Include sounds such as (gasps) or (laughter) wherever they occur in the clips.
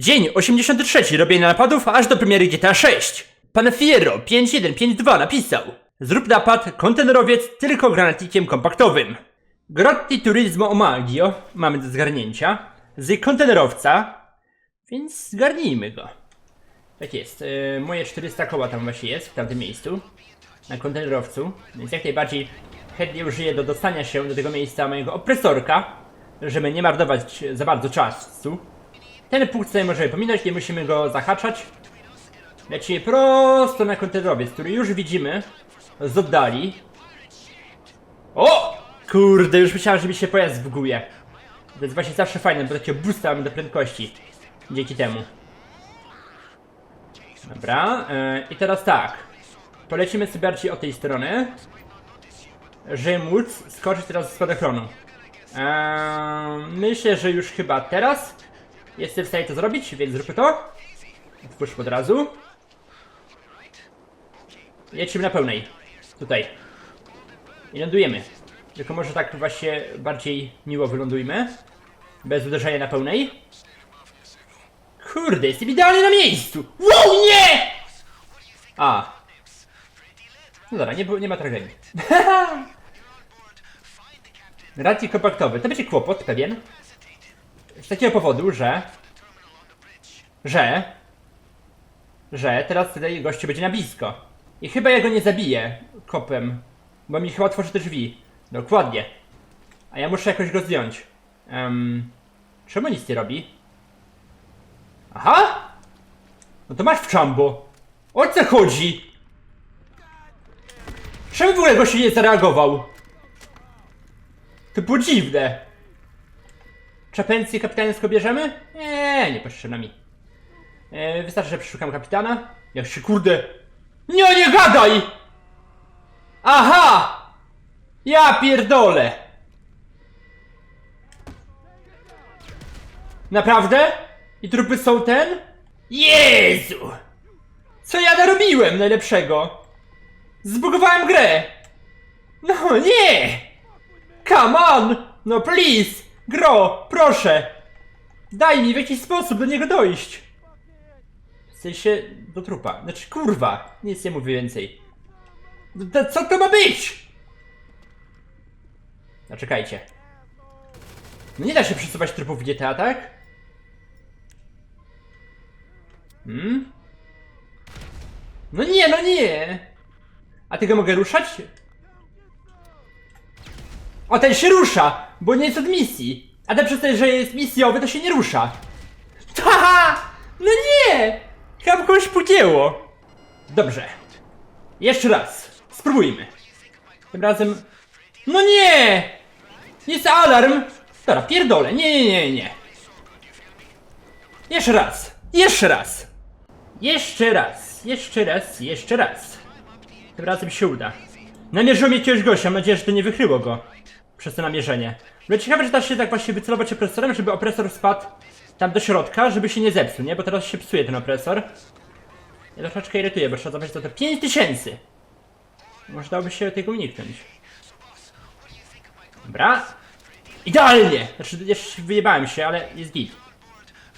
Dzień 83 robienia napadów aż do premiery GTA 6. Pan Fiero 5152 napisał Zrób napad, kontenerowiec tylko granatnikiem kompaktowym. Grotti Turismo Omaggio mamy do zgarnięcia z kontenerowca, więc zgarnijmy go. Tak jest, yy, moje 400 koła tam właśnie jest, w tamtym miejscu, na kontenerowcu, więc jak najbardziej chętnie użyję do dostania się do tego miejsca mojego opresorka, żeby nie marnować za bardzo czasu. Ten punkt sobie możemy pominąć, nie musimy go zahaczać. Lecimy prosto na kontenerowiec, który już widzimy z oddali. O! Kurde, już myślałem, że mi się pojazd zbuguje. To jest właśnie zawsze fajne, bo takie boosta mamy do prędkości. Dzięki temu. Dobra, yy, i teraz tak. Polecimy sobie bardziej od tej strony. Żeby móc skoczyć teraz z spadochronu. Eee, myślę, że już chyba teraz jestem w stanie to zrobić, więc zróbmy to. Wpuszczmy od razu. Lecimy na pełnej. Tutaj. I lądujemy. Tylko może tak właśnie bardziej miło wylądujmy. Bez uderzenia na pełnej. Kurde, jestem idealnie na miejscu! Wow, nie! A. No dobra, nie, nie ma tragedii. (laughs) Racji kompaktowy. To będzie kłopot pewien. Z takiego powodu, że... Że... Że teraz tutaj gościu będzie na blisko. I chyba ja go nie zabiję kopem. Bo mi chyba otworzy te drzwi. Dokładnie. A ja muszę jakoś go zdjąć. Um, czemu nic nie robi? Aha! No to masz w czambo. O co chodzi? Czemu w ogóle gościu nie zareagował? To było dziwne. Czapencję kapitańską bierzemy? Nie, nie potrzebna mi. E, wystarczy, że przeszukam kapitana. Jak się kurde... Nie, nie gadaj! Aha! Ja pierdolę! Naprawdę? I trupy są ten? Jezu! Co ja narobiłem najlepszego? Zbugowałem grę! No nie! Come on! No please! Gro, proszę! Daj mi w jakiś sposób do niego dojść! W sensie do trupa. Znaczy kurwa, nic nie mówię więcej. D- co to ma być? No czekajcie. No nie da się przesuwać trupów w GTA, tak? Hmm? No nie, no nie! A tego mogę ruszać? O, ten się rusza, bo nie jest od misji. A ten przez to, że jest misjowy, to się nie rusza. Haha! No nie! Chyba kogoś pogięło. Dobrze. Jeszcze raz. Spróbujmy. Tym razem... No nie! Jest alarm! Dobra, pierdolę. Nie, nie, nie, nie. Jeszcze raz. Jeszcze raz. Jeszcze raz. Jeszcze raz. Jeszcze raz. Tym razem się uda. Namierzyło mnie jakiegoś gościa, mam nadzieję, że to nie wychryło go przez to namierzenie. Ale ciekawe, że da się tak właśnie wycelować opresorem, żeby opresor spadł tam do środka, żeby się nie zepsuł, nie? Bo teraz się psuje ten opresor. Ja troszeczkę irytuję, bo trzeba zabrać za to 5000! Może dałoby się tego uniknąć. Dobra. Idealnie! Znaczy, jeszcze wyjebałem się, ale jest git.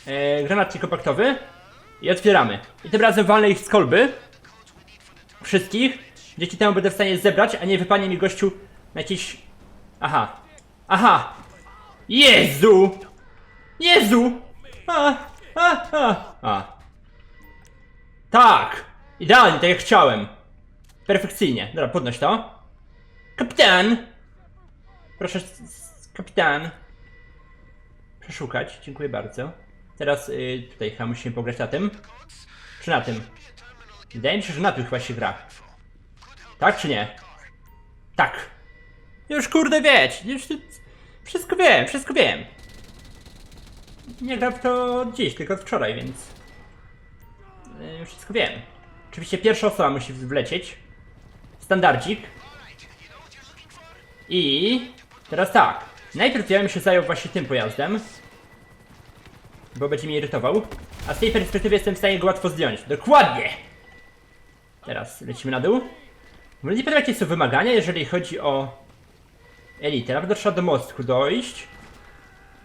E, granat kompaktowy. I otwieramy. I tym razem walnę ich z kolby. Wszystkich. Dzięki temu będę w stanie zebrać, a nie wypanie mi gościu na jakiś... Aha. Aha! Jezu! Jezu! A, a, a, a. Tak! Idealnie, tak jak chciałem. Perfekcyjnie. Dobra, podnoś to. Kapitan! Proszę, kapitan. Przeszukać, dziękuję bardzo. Teraz y, tutaj chyba musimy pograć na tym. Czy na tym? Wydaje mi się, że na tym chyba się gra. Tak czy nie? Tak. Już kurde wieć, już wszystko wiem, wszystko wiem. Nie gram w to dziś, tylko wczoraj, więc yy, wszystko wiem. Oczywiście pierwsza osoba musi wlecieć. Standardzik. I teraz tak. Najpierw ja bym się zajął właśnie tym pojazdem. Bo będzie mnie irytował. A z tej perspektywy jestem w stanie go łatwo zdjąć. Dokładnie! Teraz lecimy na dół. Nie pamiętam jakie są wymagania, jeżeli chodzi o elitę. Na pewno trzeba do mostku dojść.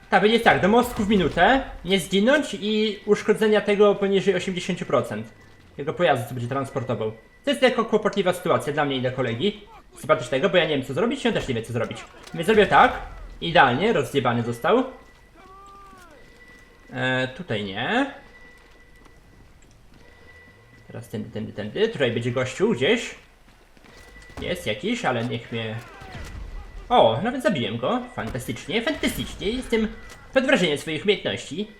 Tak, będzie tak, do mostku w minutę, nie zginąć i uszkodzenia tego poniżej 80%. Jego pojazdu, co będzie transportował. To jest jako kłopotliwa sytuacja dla mnie i dla kolegi. Sympatycznego, bo ja nie wiem co zrobić on też nie wie co zrobić. Więc zrobię tak, idealnie, rozjebany został. E, tutaj nie. Teraz tędy, tędy, tędy. Tutaj będzie gościu gdzieś. Jest jakiś, ale niech mnie... O, nawet zabiłem go. Fantastycznie, fantastycznie. Jestem pod wrażeniem swoich umiejętności.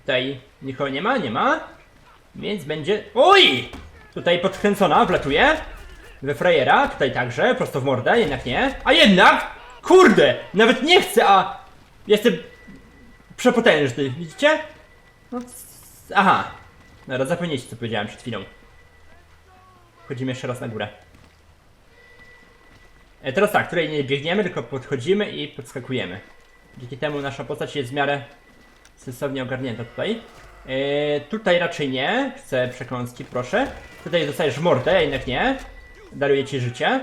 Tutaj nikogo nie ma, nie ma. Więc będzie... Oj! Tutaj podkręcona, wlatuje. We frajera, tutaj także, prosto w mordę, jednak nie. A jednak! Kurde! Nawet nie chcę, a... Jestem... Przepotężny, widzicie? No, aha. Dobra, zapomnieć co powiedziałem przed chwilą. Wchodzimy jeszcze raz na górę. E, teraz tak, tutaj nie biegniemy, tylko podchodzimy i podskakujemy. Dzięki temu nasza postać jest w miarę sensownie ogarnięta tutaj. E, tutaj raczej nie. Chcę przekąski, proszę. Tutaj dostajesz w mordę, jednak nie. Daruję ci życie.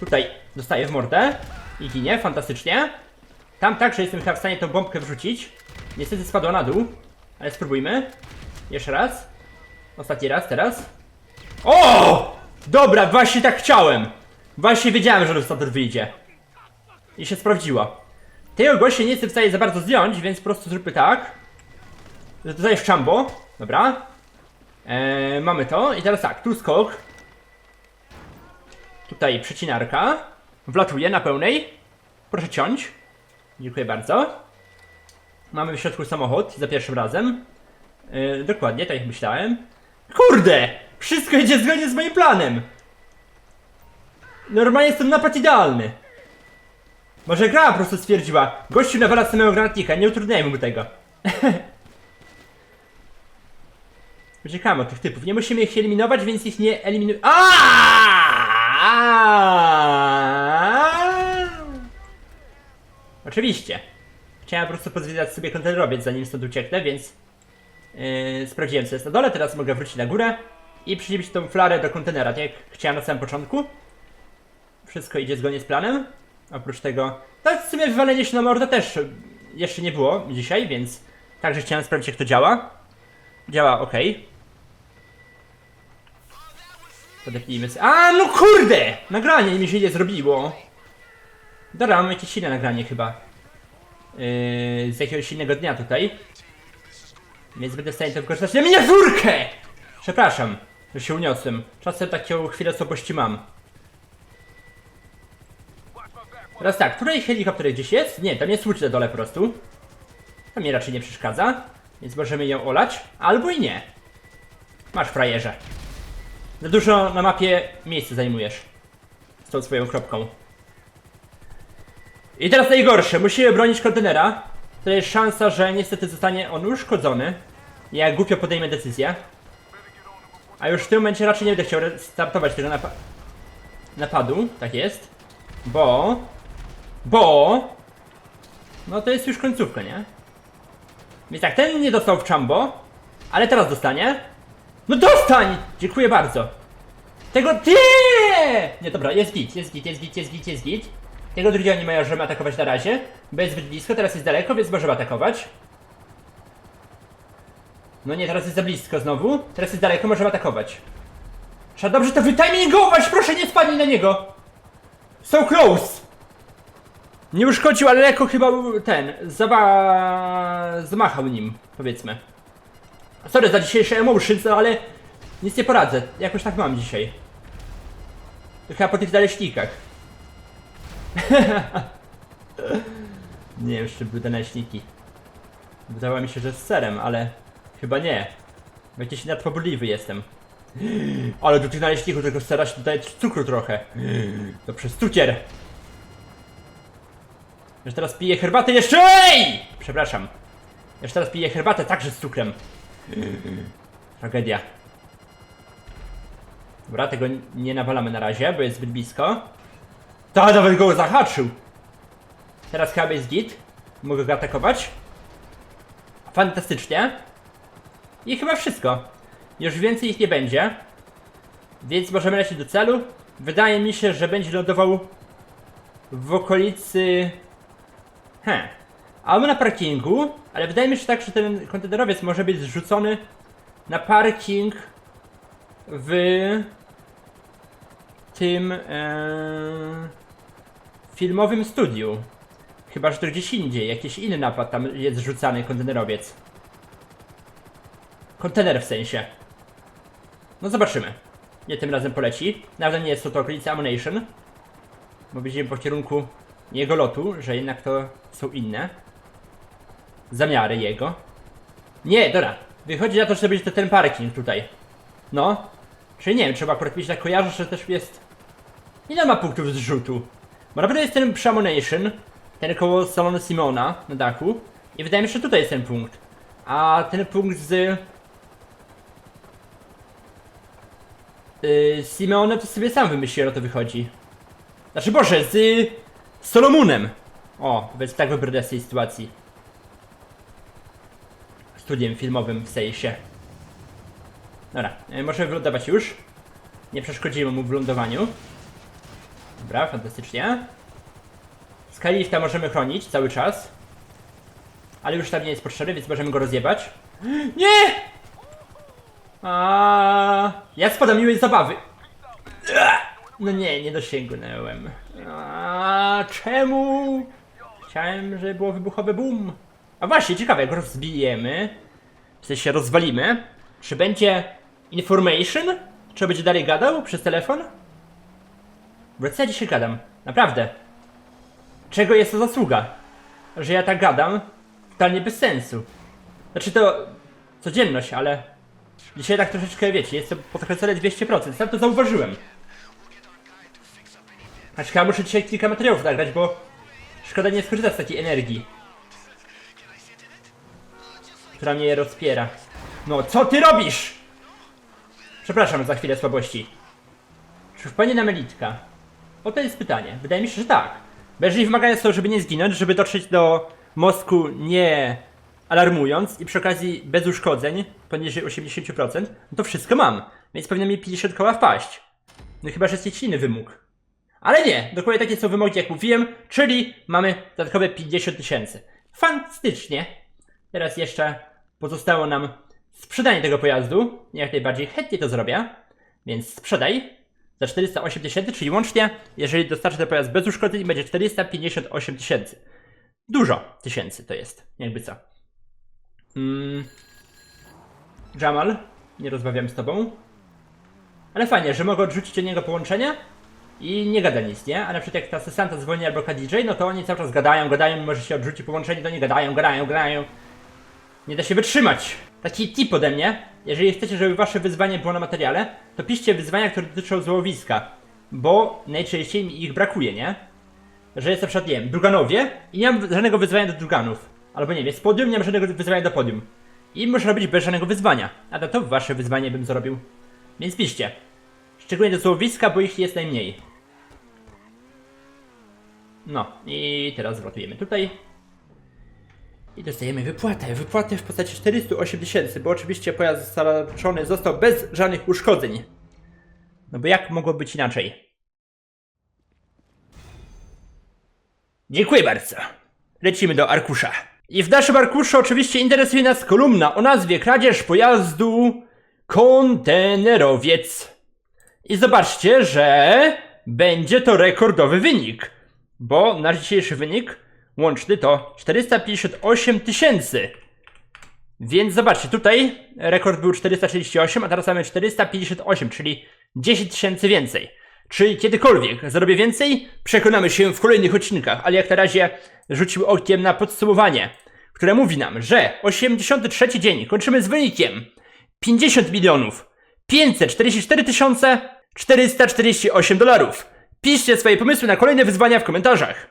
Tutaj dostaję w mordę i ginie, fantastycznie. Tam także jestem chyba w stanie tą bombkę wrzucić. Niestety spadła na dół, ale spróbujmy. Jeszcze raz. Ostatni raz, teraz. O! Dobra, właśnie tak chciałem. Właśnie wiedziałem, że Lustator wyjdzie. I się sprawdziło. Tego gościa nie jestem w stanie za bardzo zdjąć, więc po prostu zróbmy tak. Że tutaj jest Chambo. Dobra. Eee, mamy to. I teraz tak, tu skok. Tutaj przecinarka. Wlatuje na pełnej. Proszę ciąć. Dziękuję bardzo. Mamy w środku samochód za pierwszym razem. Yy, dokładnie, tak jak myślałem. Kurde! Wszystko idzie zgodnie z moim planem! Normalnie jest to napad idealny. Może gra po prostu stwierdziła, gościu nawala samego granatnika, nie utrudniajmy mu tego. (laughs) Uciekamy od tych typów, nie musimy ich eliminować, więc ich nie eliminuj... Oczywiście. Chciałem po prostu pozwiedzać sobie kontenerowiec zanim stąd ucieknę, więc yy, sprawdziłem co jest na dole, teraz mogę wrócić na górę i przyciąć tą flarę do kontenera, tak jak chciałem na samym początku. Wszystko idzie zgodnie z planem. Oprócz tego, tak w sumie wywalenie się na mordę też jeszcze nie było dzisiaj, więc także chciałem sprawdzić jak to działa. Działa ok. Podepnijmy sobie. A no kurde! Nagranie mi się nie zrobiło. Dobra, mam jakieś inne nagranie chyba. Yy, z jakiegoś innego dnia tutaj. Więc będę w stanie to wykorzystać na miniaturkę! Przepraszam, że się uniosłem. Czasem taką chwilę słabości mam. Teraz tak, której helikopter gdzieś jest? Nie, tam jest łódź na dole po prostu. To mi raczej nie przeszkadza, więc możemy ją olać. Albo i nie. Masz frajerze. Za dużo na mapie miejsca zajmujesz. Z tą swoją kropką. I teraz najgorsze, musimy bronić kontenera. To jest szansa, że niestety zostanie on uszkodzony. Ja głupio podejmę decyzję. A już w tym momencie raczej nie będę chciał startować tego napa napadu, tak jest. Bo... Bo... No to jest już końcówka, nie? Więc tak, ten nie dostał w Chambo, ale teraz dostanie. No dostań! Dziękuję bardzo. Tego ty! Nie, dobra, jest git, jest git, jest git, jest git, jest git. Tego drugiego nie możemy atakować na razie, bo jest zbyt blisko, teraz jest daleko, więc możemy atakować. No nie, teraz jest za blisko znowu. Teraz jest daleko, możemy atakować. Trzeba dobrze to wytimingować, proszę nie spadnij na niego! So close! Nie uszkodził, ale lekko chyba ten, zaba... zmachał nim, powiedzmy. Sorry za dzisiejsze emotions, ale nic nie poradzę, jakoś tak mam dzisiaj. Chyba po tych naleśnikach. (laughs) nie wiem, jeszcze były te naleśniki. Wydawało mi się, że z serem, ale chyba nie. Jakiś nadpobudliwy jestem. (gasps) Ale do tych naleśników tego sera się dodaje cukru trochę. (gasps) To przez cukier. Już teraz piję herbatę jeszcze. Ej! Przepraszam. Już teraz piję herbatę także z cukrem. Tragedia. Dobra, tego nie nawalamy na razie, bo jest zbyt blisko. Ta, nawet go zahaczył. Teraz chyba jest git. Mogę go atakować. Fantastycznie. I chyba wszystko. Już więcej ich nie będzie. Więc możemy lecieć do celu. Wydaje mi się, że będzie lądował w okolicy... He. A my na parkingu, ale wydaje mi się tak, że ten kontenerowiec może być zrzucony na parking w tym e, filmowym studiu. Chyba, że to gdzieś indziej, jakiś inny napad tam jest zrzucany kontenerowiec. Kontener w sensie. No zobaczymy. Nie tym razem poleci. Nawet nie jest to to okolica Ammunition. Bo widzimy po kierunku jego lotu, że jednak to są inne zamiary jego. Nie, dobra. Wychodzi na to, że będzie to ten parking tutaj. No. Czyli nie wiem, trzeba akurat mieć tak kojarzę, że też jest... Ile ma punktów zrzutu? Bo na pewno jest ten przy Ammunition, ten koło salonu Simona na dachu. I wydaje mi się, że tutaj jest ten punkt. A ten punkt z... Yy, Simeonem to sobie sam wymyślił, to wychodzi. Znaczy, Boże, z Solomunem. O, więc tak wybrnę z tej sytuacji. Studiem filmowym w sensie. Dobra, y, możemy wylądować już. Nie przeszkodzimy mu w lądowaniu. Dobra, fantastycznie. Skylifta możemy chronić cały czas. Ale już tam nie jest potrzebny, więc możemy go rozjebać. (gasps) Nie! A, ja spadam miłej zabawy. No nie, nie dosięgnąłem. A, czemu? Chciałem, żeby było wybuchowe boom. A właśnie, ciekawe, jak rozbijemy, w sensie rozwalimy, czy będzie information? Czy będzie dalej gadał przez telefon? Bo co ja dzisiaj gadam? Naprawdę. Czego jest to zasługa? Że ja tak gadam? Totalnie bez sensu. Znaczy to codzienność, ale dzisiaj tak troszeczkę, wiecie, jest to podkręcone 200%. Sam to zauważyłem. Znaczy chyba muszę dzisiaj kilka materiałów nagrać, bo szkoda nie skorzystać z takiej energii. Która mnie rozpiera. No, co ty robisz? Przepraszam za chwilę słabości. Czy wpadnie na melitka? O to jest pytanie. Wydaje mi się, że tak. Bo jeżeli wymagania są, żeby nie zginąć, żeby dotrzeć do mostku nie alarmując i przy okazji bez uszkodzeń poniżej 80%, no to wszystko mam. Więc powinno mi 50 koła wpaść. No chyba, że jest jakiś inny wymóg. Ale nie, dokładnie takie są wymogi, jak mówiłem, czyli mamy dodatkowe 50 tysięcy. Fantastycznie. Teraz jeszcze pozostało nam sprzedanie tego pojazdu. Jak najbardziej chętnie to zrobię. Więc sprzedaj za 408 tysięcy, czyli łącznie, jeżeli dostarczę ten pojazd bez uszkodzeń, będzie 458 tysięcy. Dużo tysięcy to jest, jakby co. Mm. Jamal, nie rozmawiam z tobą. Ale fajnie, że mogę odrzucić od niego połączenie i nie gada nic, nie? A na przykład jak ta Sesanta dzwoni albo KDJ, no to oni cały czas gadają, gadają, mimo że się odrzuci połączenie, to nie gadają, gadają, gadają. Nie da się wytrzymać. Taki tip ode mnie. Jeżeli chcecie, żeby wasze wyzwanie było na materiale, to piszcie wyzwania, które dotyczą złowiska. Bo najczęściej mi ich brakuje, nie? Że jest na przykład, nie wiem, Druganowie i nie mam żadnego wyzwania do Druganów. Albo nie wiem, z podium nie mam żadnego wyzwania do podium. I muszę robić bez żadnego wyzwania. A to, to wasze wyzwanie bym zrobił. Więc piszcie. Szczególnie do złowiska, bo ich jest najmniej. No, i teraz zwrotujemy tutaj. I dostajemy wypłatę. Wypłatę w postaci 408 tysięcy, bo oczywiście pojazd dostarczony został bez żadnych uszkodzeń. No bo jak mogło być inaczej? Dziękuję bardzo. Lecimy do arkusza. I w naszym arkuszu oczywiście interesuje nas kolumna o nazwie Kradzież pojazdu kontenerowiec. I zobaczcie, że będzie to rekordowy wynik, bo nasz dzisiejszy wynik łączny to 458 tysięcy. Więc zobaczcie, tutaj rekord był 438, a teraz mamy 458, czyli 10 tysięcy więcej. Czy kiedykolwiek zrobię więcej? Przekonamy się w kolejnych odcinkach, ale jak na razie rzucił okiem na podsumowanie, które mówi nam, że 83 dzień kończymy z wynikiem 50 milionów 544 tysiące 448 dolarów. Piszcie swoje pomysły na kolejne wyzwania w komentarzach.